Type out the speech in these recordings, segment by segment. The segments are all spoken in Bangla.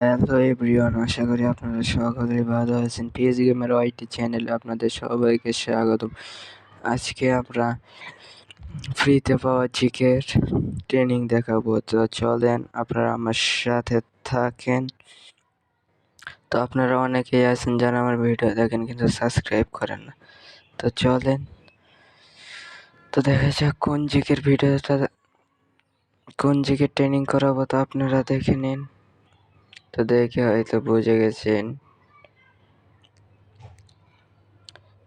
হ্যালো এভরিওয়ান, আশা করি আপনারা সকলেই ভালো আছেন। পিএস গেমের ওয়াইটি চ্যানেলে আপনাদের সবাইকে স্বাগতম। আজকে আমরা ফ্রিতে পাওয়া জিকের ট্রেনিং দেখাবো। তো চলেন, আপনারা আমার সাথে থাকেন। তো আপনারা অনেকেই আছেন যারা আমার ভিডিও দেখেন কিন্তু সাবস্ক্রাইব করেন না। তো চলেন, তো দেখা যাক কোন জিকের ভিডিওটা কোন জিকের ট্রেনিং করাবো। তো আপনারা দেখে নিন। তো দেখে হয়তো বুঝে গেছেন?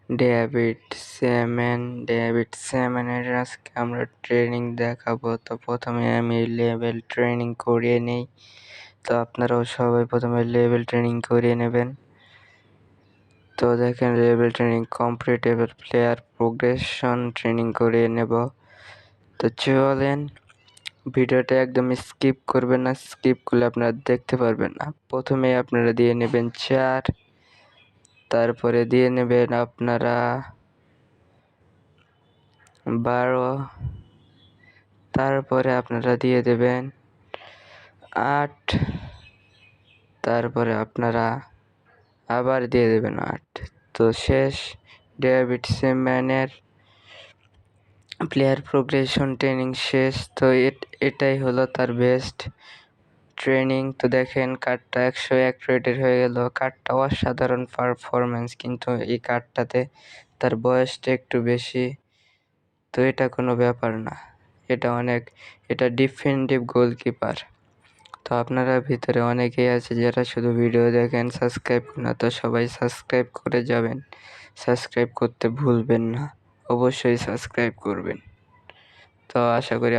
ডেভিড স্যামেন ডেভিড সেমেনের আজকে আমরা ট্রেনিং দেখাবো। তো প্রথমে আমি লেভেল ট্রেনিং করিয়ে নিই। তো আপনারাও সবাই প্রথমে লেভেল ট্রেনিং করিয়ে নেবেন। তো দেখেন, লেভেল ট্রেনিং কমপ্লিট এবার প্লেয়ার প্রোগ্রেশন ট্রেনিং করিয়ে নেব। তো চলেন ভিডিওটা একদম স্কিপ করবেন না স্কিপ করলে আপনারা দেখতে পারবেন না। প্রথমে আপনারা দিয়ে নেবেন চার, তারপরে দিয়ে নেবেন আপনারা বারো, তারপরে আপনারা দিয়ে দেবেন আট, তারপরে আপনারা আবার দিয়ে দেবেন আট। তো শেষ, ডেভিড সেম্যানের প্লেয়ার প্রোগ্রেশন ট্রেনিং শেষ, তো এটাই হলো তার বেস্ট ট্রেনিং তো দেখেন কার্ডটা একশো এক রেটের হয়ে গেল। কার্ডটা অসাধারণ পারফরমেন্স কিন্তু এই কার্ডটাতে তার বয়সটা একটু বেশি, তো এটা কোনো ব্যাপার না। এটা অনেক, এটা ডিফেন্ডিভ গোলকিপার তো আপনারা ভিতরে অনেকেই আছে যারা শুধু ভিডিও দেখেন সাবস্ক্রাইব না, তো সবাই সাবস্ক্রাইব করে যাবেন। সাবস্ক্রাইব করতে ভুলবেন না। অবশ্যই সাবস্ক্রাইব করবেন। তো আশা করি